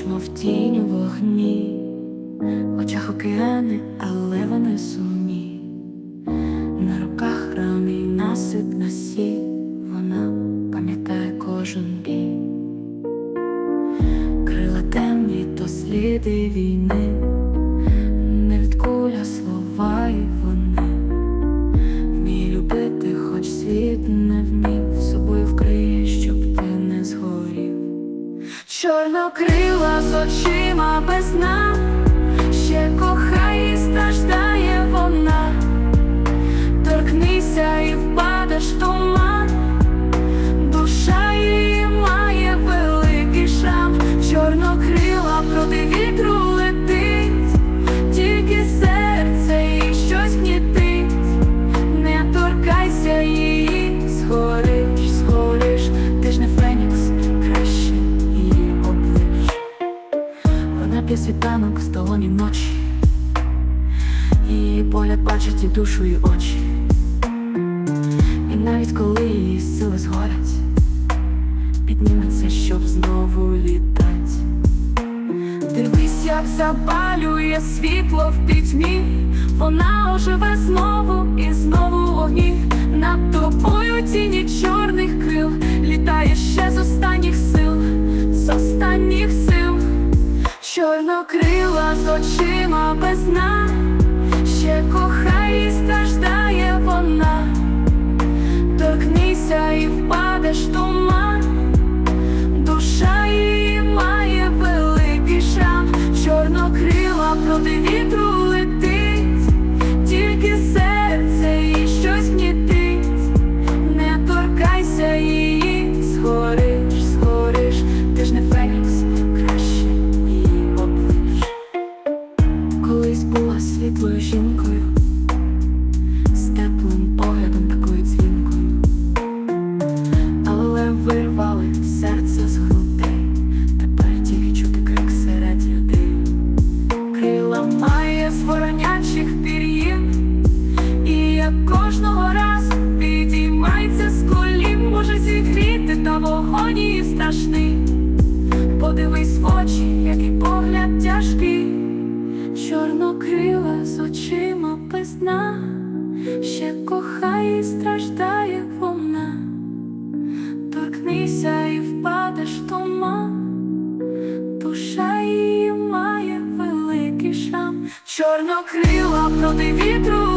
ніч, мов тінь вогні, в очах океани, але вони сумні, на руках рани і насип на сі, вона пам'ятає кожен бій, крила темні, то сліди війни, не від куля слова й вони, вміє любити, хоч світ. your cheek. світанок в столоні ночі, і погляд бачить і душу, і очі. І навіть коли її сили згорять, підніметься, щоб знову літать. Дивись, як запалює світло в пітьмі, вона оживе знову і знову вогні. Над тобою тіні чорних крил літає ще з останніх сил, з останніх сил чорнокрила з очима без дна, ще кохає і страждає вона, торкнися і впадеш в та страшний. Подивись в очі, який погляд тяжкий, чорнокрила з очима без дна, ще кохає і страждає вона. Торкнися і впадеш в туман, душа її має великий шрам, чорнокрила проти вітру.